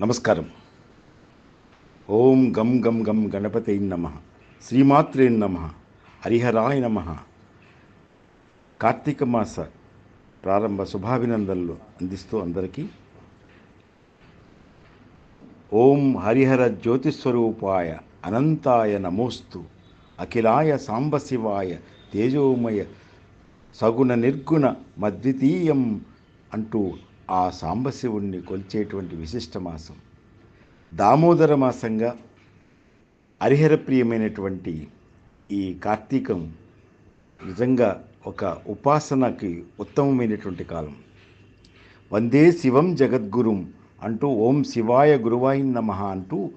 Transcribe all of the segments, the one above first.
నమస్కారం. ఓం గం గం గం గణపతి నమ. శ్రీమాత్రే నమ. హరిహరాయ నమ. కార్తీక మాస ప్రారంభ శుభాభినందనలు అందిస్తూ అందరికీ. ఓం హరిహర జ్యోతిస్వరూపాయ అనంతాయ నమోస్తు. అఖిలాయ సాంబశివాయ తేజోమయ సగుణ నిర్గుణ మద్వితీయం అంటూ ఆ సాంబశివుణ్ణి కొలిచేటువంటి విశిష్ట మాసం. దామోదర మాసంగా హరిహర ప్రియమైనటువంటి ఈ కార్తీకం నిజంగా ఒక ఉపాసనకి ఉత్తమమైనటువంటి కాలం. వందే శివం జగద్గురుం అంటూ ఓం శివాయ గురువాయి నమ అంటూ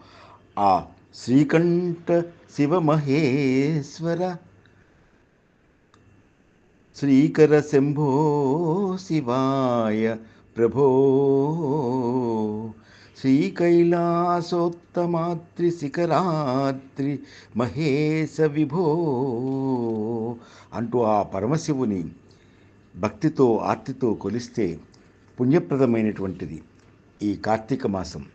ఆ శ్రీకంఠ శివమహేశ్వర శ్రీకర శంభో శివాయ ప్రభో శ్రీకైలాసోత్తమాత్రి శిఖరాత్రి మహేశ విభో అంటూ ఆ పరమశివుని భక్తితో ఆర్తితో కొలిస్తే పుణ్యప్రదమైనటువంటిది ఈ కార్తీక మాసం.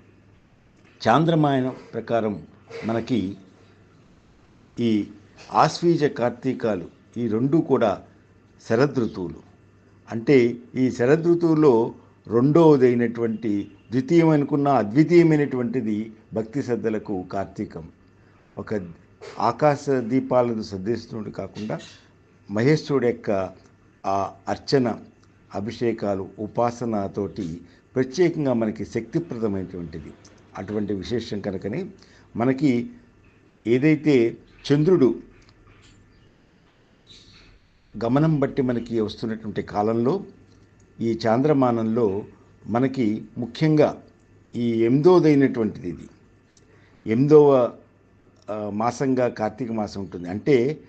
చాంద్రమాయన ప్రకారం మనకి ఈ ఆశ్వీజ కార్తీకాలు ఈ రెండు కూడా శరదృతువులు. అంటే ఈ శరదృతువులో రెండవదైనటువంటి ద్వితీయం అనుకున్న అద్వితీయమైనటువంటిది భక్తి శ్రద్ధలకు కార్తీకం. ఒక ఆకాశ దీపాలను సర్దిస్తున్నట్టు కాకుండా మహేశ్వరుడు యొక్క ఆ అర్చన అభిషేకాలు ఉపాసనతోటి ప్రత్యేకంగా మనకి శక్తిప్రదమైనటువంటిది. అటువంటి విశేషం కనుకనే మనకి ఏదైతే చంద్రుడు గమనం బట్టి మనకి వస్తున్నటువంటి కాలంలో ఈ చాంద్రమానంలో మనకి ముఖ్యంగా ఈ ఎనిమిదోదైనటువంటిది ఇది. ఎనిమిదవ మాసంగా కార్తీక మాసం ఉంటుంది. అంటే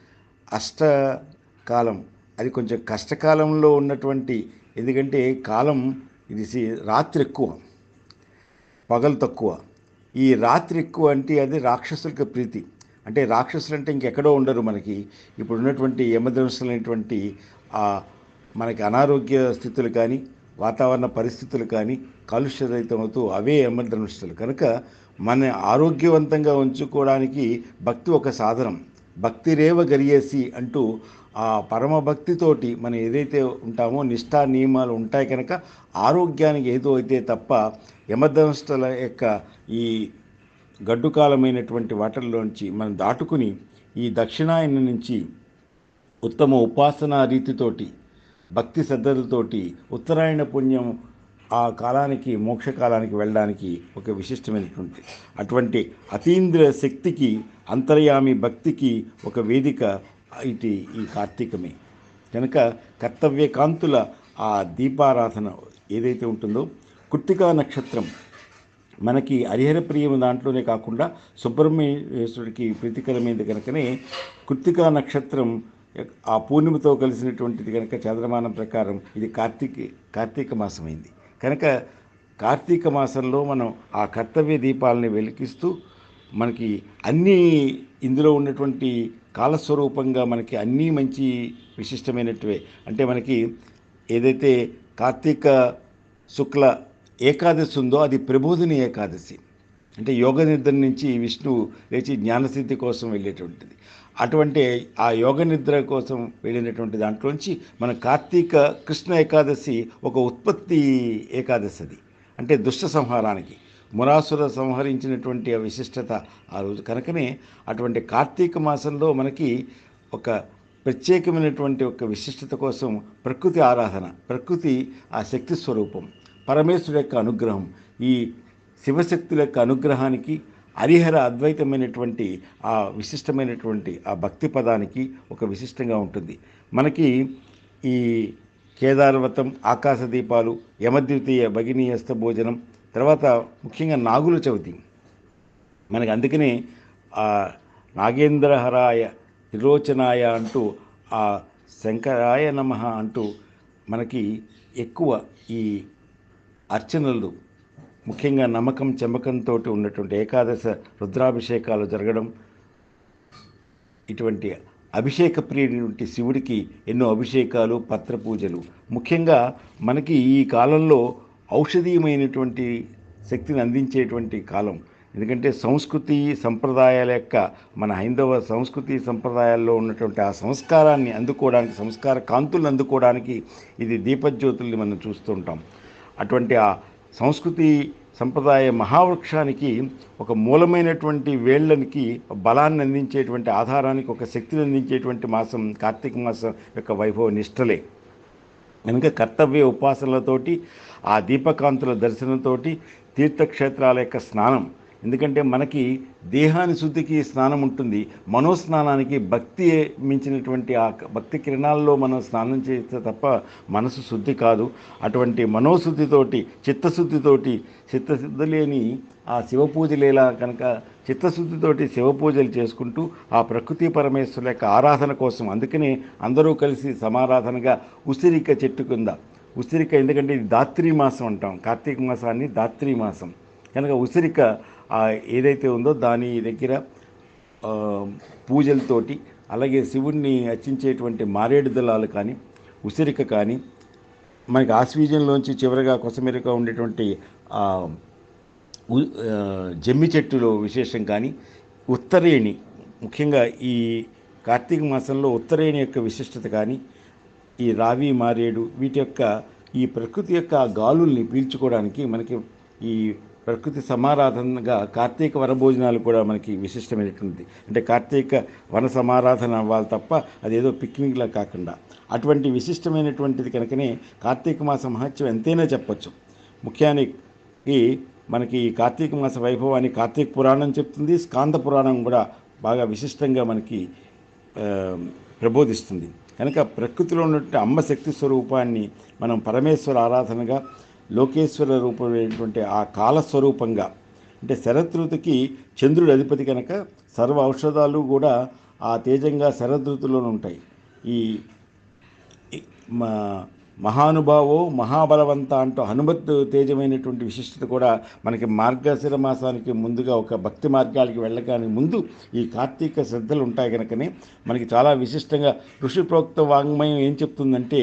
అష్టకాలం. అది కొంచెం కష్టకాలంలో ఉన్నటువంటి ఎందుకంటే కాలం ఇది సి- రాత్రి ఎక్కువ పగలు తక్కువ. ఈ రాత్రి ఎక్కువ అంటే అది రాక్షసులకు ప్రీతి. అంటే రాక్షసులు అంటే ఇంకెక్కడో ఉండరు మనకి. ఇప్పుడు ఉన్నటువంటి యమదర్శనటువంటి ఆ మనకి అనారోగ్య స్థితులు కానీ వాతావరణ పరిస్థితులు కానీ కాలుష్యరహితమవుతూ అవే యమధనుష్యులు కనుక మన ఆరోగ్యవంతంగా ఉంచుకోవడానికి భక్తి ఒక సాధనం. భక్తి రేవ గరియేసి అంటూ ఆ పరమ భక్తితోటి మనం ఏదైతే ఉంటామో నిష్ఠా నియమాలు ఉంటాయి కనుక ఆరోగ్యానికి ఏదో అయితే తప్ప యమధనుష్టుల యొక్క ఈ గడ్డుకాలమైనటువంటి వాటర్లోంచి మనం దాటుకుని ఈ దక్షిణాయన నుంచి ఉత్తమ ఉపాసనా రీతితోటి భక్తి శ్రద్ధలతోటి ఉత్తరాయణ పుణ్యం ఆ కాలానికి మోక్షకాలానికి వెళ్ళడానికి ఒక విశిష్టమైనటువంటి అటువంటి అతీంద్ర శక్తికి అంతర్యామి భక్తికి ఒక వేదిక ఇటు ఈ కార్తీకమే. కనుక కర్తవ్య కాంతుల ఆ దీపారాధన ఏదైతే ఉంటుందో కుర్తికా నక్షత్రం మనకి హరిహర ప్రియం దాంట్లోనే కాకుండా సుబ్రహ్మణ్యేశ్వరుడికి ప్రీతికరమైనది కనుకనే కృత్తికా నక్షత్రం ఆ పూర్ణిమతో కలిసినటువంటిది కనుక చంద్రమానం ప్రకారం ఇది కార్తీక కార్తీక మాసమైంది. కనుక కార్తీక మాసంలో మనం ఆ కర్తవ్య దీపాలని వెలికిస్తూ మనకి అన్నీ ఇందులో ఉన్నటువంటి కాలస్వరూపంగా మనకి అన్నీ మంచి విశిష్టమైనటువే అంటే మనకి ఏదైతే కార్తీక శుక్ల ఏకాదశి ఉందో అది ప్రబోధిని ఏకాదశి. అంటే యోగ నిద్ర నుంచి విష్ణువు లేచి జ్ఞానసిద్ధి కోసం వెళ్ళేటువంటిది. అటువంటి ఆ యోగ నిద్ర కోసం వెళ్ళినటువంటి దాంట్లోంచి మన కార్తీక కృష్ణ ఏకాదశి ఒక ఉత్పత్తి ఏకాదశి అది. అంటే దుష్ట సంహారానికి. మురాసుర సంహరించినటువంటి ఆ విశిష్టత ఆ రోజు. కనుకనే అటువంటి కార్తీక మాసంలో మనకి ఒక ప్రత్యేకమైనటువంటి ఒక విశిష్టత కోసం ప్రకృతి ఆరాధన ప్రకృతి ఆ శక్తి స్వరూపం పరమేశ్వరు యొక్క అనుగ్రహం ఈ శివశక్తుల యొక్క అనుగ్రహానికి హరిహర అద్వైతమైనటువంటి ఆ విశిష్టమైనటువంటి ఆ భక్తి పదానికి ఒక విశిష్టంగా ఉంటుంది. మనకి ఈ కేదారవతం ఆకాశ దీపాలు యమద్వితీయ భగినీయస్త భోజనం తర్వాత ముఖ్యంగా నాగుల చవితి. మనకి అందుకనే ఆ నాగేంద్రహరాయ త్రిలోచనాయ అంటూ ఆ శంకరాయ నమ అంటూ మనకి ఎక్కువ ఈ అర్చనలు ముఖ్యంగా నమ్మకం చెమ్మకంతో ఉన్నటువంటి ఏకాదశ రుద్రాభిషేకాలు జరగడం ఇటువంటి అభిషేక ప్రియుడి శివుడికి ఎన్నో అభిషేకాలు పత్ర పూజలు. ముఖ్యంగా మనకి ఈ కాలంలో ఔషధీయమైనటువంటి శక్తిని అందించేటువంటి కాలం. ఎందుకంటే సంస్కృతి సంప్రదాయాల యొక్క మన హైందవ సంస్కృతి సంప్రదాయాల్లో ఉన్నటువంటి ఆ సంస్కారాన్ని అందుకోవడానికి సంస్కార కాంతులను అందుకోవడానికి ఇది దీపజ్యోతుల్ని మనం చూస్తుంటాం. అటువంటి ఆ సంస్కృతి సంప్రదాయ మహావృక్షానికి ఒక మూలమైనటువంటి వేళ్ళనికి బలాన్ని అందించేటువంటి ఆధారానికి ఒక శక్తిని అందించేటువంటి మాసం కార్తీక మాసం యొక్క వైభవ నిష్టలే. కనుక కర్తవ్య ఉపాసనలతోటి ఆ దీపకాంతుల దర్శనంతోటి తీర్థక్షేత్రాల యొక్క స్నానం ఎందుకంటే మనకి దేహాని శుద్ధికి స్నానం ఉంటుంది. మనోస్నానానికి భక్తి మించినటువంటి ఆ భక్తి కిరణాల్లో మనం స్నానం చేస్తే తప్ప మనసు శుద్ధి కాదు. అటువంటి మనోశుద్ధితోటి చిత్తశుద్ధితోటి చిత్తశుద్ధి లేని ఆ శివ పూజలేలా కనుక చిత్తశుద్ధితోటి శివ పూజలు చేసుకుంటూ ఆ ప్రకృతి పరమేశ్వరుల యొక్క ఆరాధన కోసం అందుకనే అందరూ కలిసి సమారాధనగా ఉసిరిక చెట్టు కింద ఉసిరిక ఎందుకంటే ఇది దాత్రి మాసం అంటాం. కార్తీక మాసాన్ని దాత్రి మాసం. కనుక ఉసిరిక ఏదైతే ఉందో దాని దగ్గర పూజలతోటి అలాగే శివుణ్ణి అర్చించేటువంటి మారేడు దళాలు కానీ ఉసిరిక కానీ మనకి ఆశ్వీజంలోంచి చివరిగా కొసమెరుగా ఉండేటువంటి ఉ- జమ్మి చెట్టులో విశేషం కానీ ఉత్తరేణి ముఖ్యంగా ఈ కార్తీక మాసంలో ఉత్తరేణి యొక్క విశిష్టత కానీ ఈ రావి మారేడు వీటి యొక్క ఈ ప్రకృతి యొక్క గాలుల్ని పీల్చుకోవడానికి మనకి ఈ ప్రకృతి సమారాధనగా కార్తీక వనభోజనాలు కూడా మనకి విశిష్టమైనటువంటిది. అంటే కార్తీక వన సమారాధన అవ్వాలి తప్ప అదేదో పిక్నిక్లా కాకుండా. అటువంటి విశిష్టమైనటువంటిది కనుకనే కార్తీక మాస మహత్యం ఎంతైనా చెప్పచ్చు. ముఖ్యానికి మనకి ఈ కార్తీక మాస వైభవాన్ని కార్తీక పురాణం చెప్తుంది. స్కాంద పురాణం కూడా బాగా విశిష్టంగా మనకి ప్రబోధిస్తుంది. కనుక ప్రకృతిలో ఉన్నటువంటి అమ్మ శక్తి స్వరూపాన్ని మనం పరమేశ్వర ఆరాధనగా లోకేశ్వర రూపమైనటువంటి ఆ కాల స్వరూపంగా అంటే శరదృతుకి చంద్రుడు అధిపతి కనుక సర్వ ఔషధాలు కూడా ఆ తేజంగా శరదృతులోనే ఉంటాయి. ఈ మహానుభావో మహాబలవంత అంటూ హనుమత్ తేజమైనటువంటి విశిష్టత కూడా మనకి మార్గశిర మాసానికి ముందుగా ఒక భక్తి మార్గాలకి వెళ్ళడానికి ముందు ఈ కార్తీక శ్రద్ధలు ఉంటాయి కనుకనే మనకి చాలా విశిష్టంగా ఋషి ప్రోక్త వాంగ్మయం ఏం చెప్తుందంటే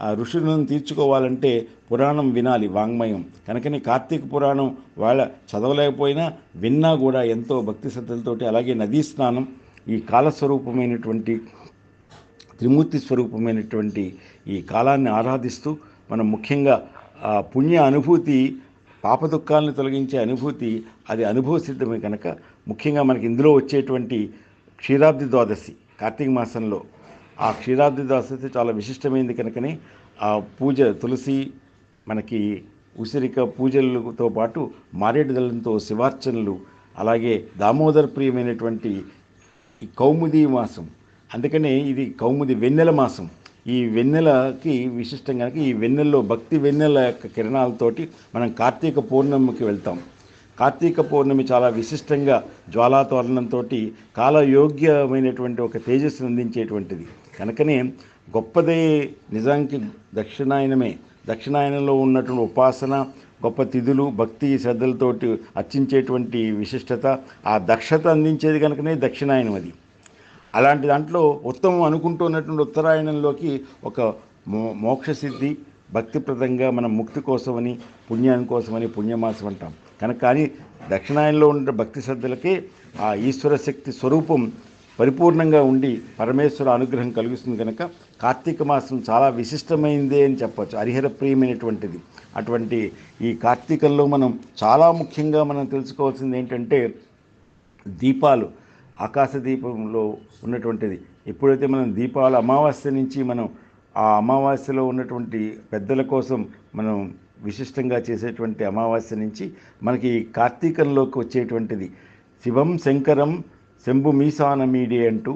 ఆ ఋషులను తీర్చుకోవాలంటే పురాణం వినాలి వాంగ్మయం. కనుకని కార్తీక పురాణం వాళ్ళ చదవలేకపోయినా విన్నా కూడా ఎంతో భక్తి శ్రద్ధలతోటి అలాగే నదీ స్నానం ఈ కాలస్వరూపమైనటువంటి త్రిమూర్తి స్వరూపమైనటువంటి ఈ కాలాన్ని ఆరాధిస్తూ మనం ముఖ్యంగా ఆ పుణ్య అనుభూతి పాప దుఃఖాలను తొలగించే అనుభూతి అది అనుభవ సిద్ధమే కనుక ముఖ్యంగా మనకి ఇందులో వచ్చేటువంటి క్షీరాబ్ది ద్వాదశి కార్తీక మాసంలో. ఆ క్షీరాద్రి దాసతి చాలా విశిష్టమైనది కనుకనే. ఆ పూజ తులసి మనకి ఉసిరిక పూజలతో పాటు మారేడు దళంతో శివార్చనలు అలాగే దామోదర ప్రియమైనటువంటి ఈ కౌముది మాసం. అందుకనే ఇది కౌముది వెన్నెల మాసం. ఈ వెన్నెలకి విశిష్టం కనుక ఈ వెన్నెల్లో భక్తి వెన్నెల యొక్క కిరణాలతోటి మనం కార్తీక పౌర్ణమికి వెళ్తాం. కార్తీక పౌర్ణమి చాలా విశిష్టంగా జ్వాలాతోరణంతో కాలయోగ్యమైనటువంటి ఒక తేజస్సును అందించేటువంటిది. కనుకనే గొప్పదే నిజానికి దక్షిణాయనమే. దక్షిణాయనంలో ఉన్నటువంటి ఉపాసన గొప్ప తిథులు భక్తి శ్రద్ధలతోటి అర్చించేటువంటి విశిష్టత ఆ దక్షత అందించేది కనుకనే దక్షిణాయనం అది. అలాంటి దాంట్లో ఉత్తమం అనుకుంటున్నటువంటి ఉత్తరాయణంలోకి ఒక మో మోక్ష సిద్ధి భక్తిప్రదంగా మనం ముక్తి కోసమని పుణ్యాని కోసమని పుణ్యమాసం అంటాం. కనుక కానీ దక్షిణాయనంలో ఉన్న భక్తి శ్రద్ధలకే ఆ ఈశ్వర శక్తి స్వరూపం పరిపూర్ణంగా ఉండి పరమేశ్వర అనుగ్రహం కలుగుతుంది కనుక కార్తీక మాసం చాలా విశిష్టమైందే అని చెప్పచ్చు హరిహర ప్రియమైనటువంటిది. అటువంటి ఈ కార్తీకంలో మనం చాలా ముఖ్యంగా మనం తెలుసుకోవాల్సింది ఏంటంటే దీపాలు ఆకాశ దీపంలో ఉన్నటువంటిది. ఎప్పుడైతే మనం దీపాలు అమావాస్య నుంచి మనం ఆ అమావాస్యలో ఉన్నటువంటి పెద్దల కోసం మనం విశిష్టంగా చేసేటువంటి అమావాస్య నుంచి మనకి కార్తీకంలోకి వచ్చేటువంటిది. శివం శంకరం శంభు మీసానమీడే అంటూ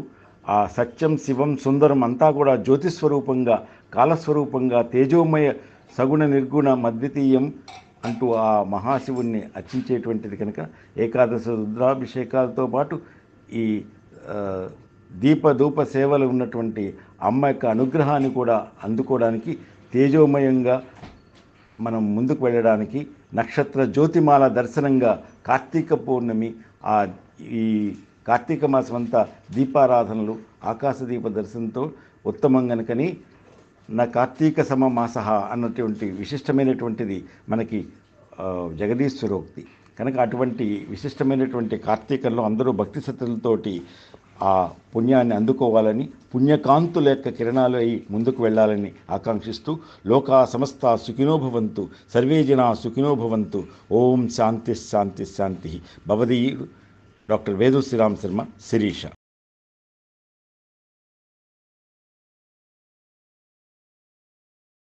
ఆ సత్యం శివం సుందరం అంతా కూడా జ్యోతిస్వరూపంగా కాలస్వరూపంగా తేజోమయ సగుణ నిర్గుణ మద్వితీయం అంటూ ఆ మహాశివుణ్ణి అర్చించేటువంటిది కనుక ఏకాదశ రుద్రాభిషేకాలతో పాటు ఈ ఆ, దీప ధూప సేవలు ఉన్నటువంటి అమ్మ యొక్క అనుగ్రహాన్ని కూడా అందుకోవడానికి తేజోమయంగా మనం ముందుకు వెళ్ళడానికి నక్షత్ర జ్యోతిమాల దర్శనంగా కార్తీక పౌర్ణమి ఆ ఈ కార్తీక మాసం అంతా దీపారాధనలు ఆకాశదీప దర్శనంతో ఉత్తమం గనుకని నా కార్తీక సమ మాస అన్నటువంటి విశిష్టమైనటువంటిది మనకి జగదీశ్వరోక్తి కనుక అటువంటి విశిష్టమైనటువంటి కార్తీకంలో అందరూ భక్తి శ్రద్ధలతోటి ఆ పుణ్యాన్ని అందుకోవాలని పుణ్యకాంతుల యొక్క కిరణాలు అయి ముందుకు వెళ్ళాలని ఆకాంక్షిస్తూ లోకా సమస్త సుఖినోభవంతు సర్వే జనా సుఖినోభవంతు ఓం శాంతి శాంతి శాంతి. భవదీ डॉक्टर वेदुश्रीराम शर्मा शिरीशा